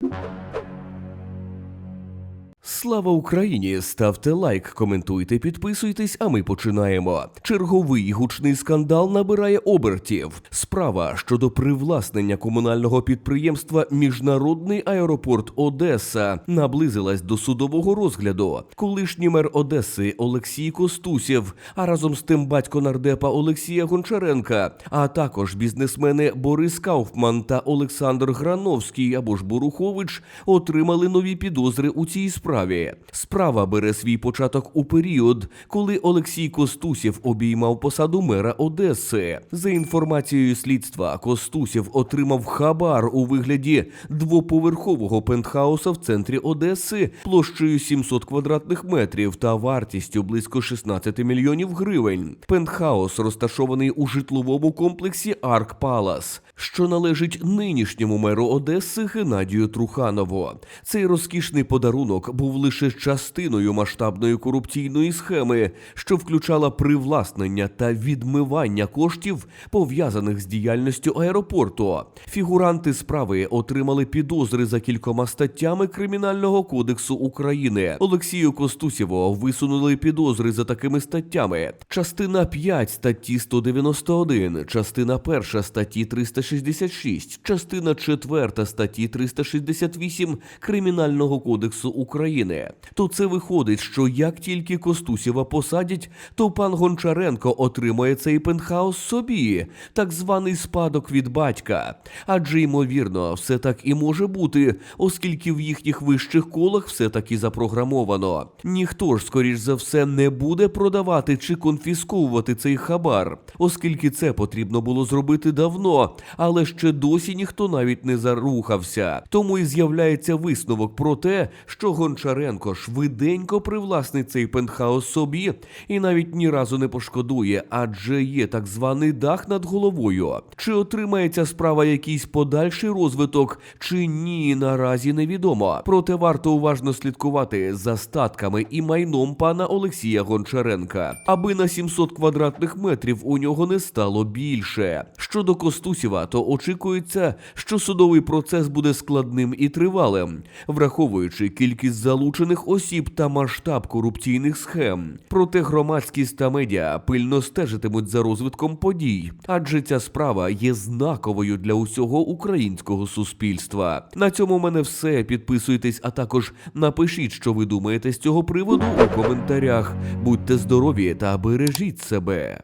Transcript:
you Слава Україні! Ставте лайк, коментуйте, підписуйтесь, а ми починаємо. Черговий гучний скандал набирає обертів. Справа щодо привласнення комунального підприємства Міжнародний аеропорт Одеса наблизилась до судового розгляду. Колишній мер Одеси Олексій Костусєв, а разом з тим батько нардепа Олексія Гончаренка, а також бізнесмени Борис Кауфман та Олександр Грановський або ж Борухович отримали нові підозри у цій справі. Справа бере свій початок у період, коли Олексій Костусєв обіймав посаду мера Одеси. За інформацією слідства, Костусєв отримав хабар у вигляді двоповерхового пентхауса в центрі Одеси площею 700 квадратних метрів та вартістю близько 16 мільйонів гривень. Пентхаус розташований у житловому комплексі Арк Палас, що належить нинішньому меру Одеси Геннадію Труханову. Цей розкішний подарунок був лише частиною масштабної корупційної схеми, що включала привласнення та відмивання коштів, пов'язаних з діяльністю аеропорту. Фігуранти справи отримали підозри за кількома статтями Кримінального кодексу України. Олексію Костусєву висунули підозри за такими статтями: частина 5 статті 191, частина 1 статті 366, частина 4 статті 368 Кримінального кодексу України. То це виходить, що як тільки Костусєва посадять, то пан Гончаренко отримає цей пентхаус собі, так званий спадок від батька. Адже ймовірно, все так і може бути, оскільки в їхніх вищих колах все таки запрограмовано. Ніхто ж, скоріш за все, не буде продавати чи конфісковувати цей хабар, оскільки це потрібно було зробити давно, але ще досі ніхто навіть не зарухався. Тому і з'являється висновок про те, що Гончаренко швиденько привласнить цей пентхаус собі і навіть ні разу не пошкодує, адже є так званий дах над головою. Чи отримає ця справа якийсь подальший розвиток, чи ні, наразі невідомо. Проте варто уважно слідкувати за статками і майном пана Олексія Гончаренка, аби на 700 квадратних метрів у нього не стало більше. Щодо Костусєва, то очікується, що судовий процес буде складним і тривалим, враховуючи кількість залучених осіб та масштаб корупційних схем. Проте громадськість та медіа пильно стежитимуть за розвитком подій, адже ця справа є знаковою для усього українського суспільства. На цьому в мене все. Підписуйтесь, а також напишіть, що ви думаєте з цього приводу у коментарях. Будьте здорові та бережіть себе.